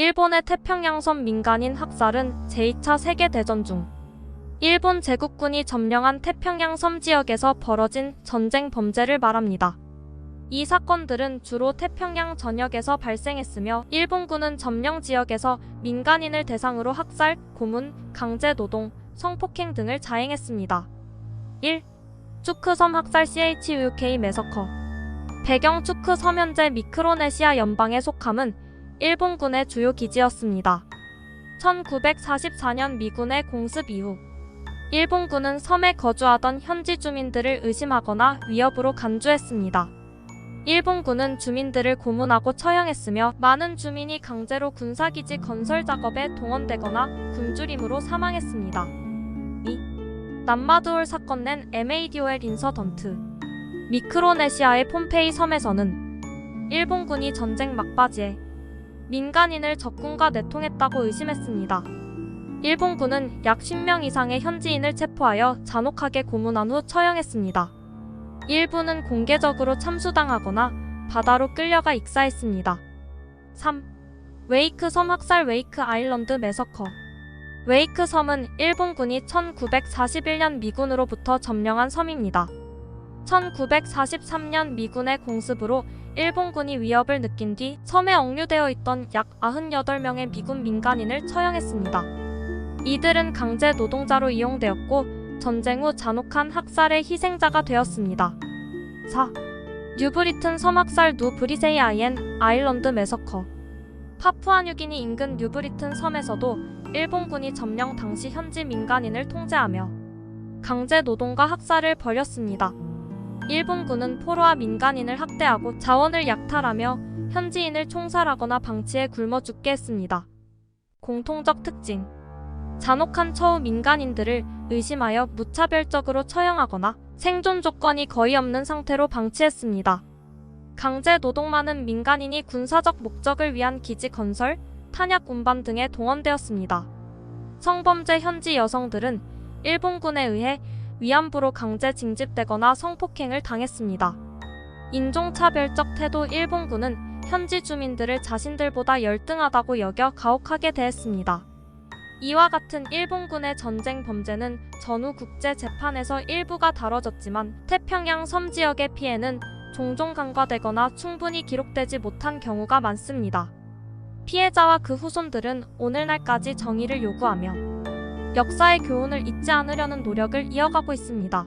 일본의 태평양섬 민간인 학살은 제2차 세계대전 중 일본 제국군이 점령한 태평양 섬 지역에서 벌어진 전쟁 범죄를 말합니다. 이 사건들은 주로 태평양 전역에서 발생했으며 일본군은 점령 지역에서 민간인을 대상으로 학살, 고문, 강제 노동, 성폭행 등을 자행했습니다. 1. 추크섬 학살 CHUK 매서커 배경 추크 섬 현재 미크로네시아 연방에 속함은 일본군의 주요 기지였습니다. 1944년 미군의 공습 이후 일본군은 섬에 거주하던 현지 주민들을 의심하거나 위협으로 간주했습니다. 일본군은 주민들을 고문하고 처형했으며 많은 주민이 강제로 군사기지 건설 작업에 동원되거나 굶주림으로 사망했습니다. 2. 남마두올 사건 낸 MADOL 인서던트 미크로네시아의 폼페이 섬에서는 일본군이 전쟁 막바지에 민간인을 적군과 내통했다고 의심했습니다. 일본군은 약 10명 이상의 현지인을 체포하여 잔혹하게 고문한 후 처형했습니다. 일부는 공개적으로 참수당하거나 바다로 끌려가 익사했습니다. 3. 웨이크 섬 학살 웨이크 아일랜드 매서커 웨이크 섬은 일본군이 1941년 미군으로부터 점령한 섬입니다. 1943년 미군의 공습으로 일본군이 위협을 느낀 뒤 섬에 억류되어 있던 약 98명의 미군 민간인을 처형했습니다. 이들은 강제 노동자로 이용되었고 전쟁 후 잔혹한 학살의 희생자가 되었습니다. 4. 뉴브리튼 섬학살 누 브리세이 아이엔 아일랜드 매서커 파푸아뉴기니 인근 뉴브리튼 섬에서도 일본군이 점령 당시 현지 민간인을 통제하며 강제 노동과 학살을 벌였습니다. 일본군은 포로와 민간인을 학대하고 자원을 약탈하며 현지인을 총살하거나 방치해 굶어 죽게 했습니다. 공통적 특징 잔혹한 처우 민간인들을 의심하여 무차별적으로 처형하거나 생존 조건이 거의 없는 상태로 방치했습니다. 강제 노동 많은 민간인이 군사적 목적을 위한 기지 건설, 탄약 운반 등에 동원되었습니다. 성범죄 현지 여성들은 일본군에 의해 위안부로 강제 징집되거나 성폭행을 당했습니다. 인종차별적 태도 일본군은 현지 주민들을 자신들보다 열등하다고 여겨 가혹하게 대했습니다. 이와 같은 일본군의 전쟁 범죄는 전후 국제 재판에서 일부가 다뤄졌지만 태평양 섬 지역의 피해는 종종 간과되거나 충분히 기록되지 못한 경우가 많습니다. 피해자와 그 후손들은 오늘날까지 정의를 요구하며 역사의 교훈을 잊지 않으려는 노력을 이어가고 있습니다.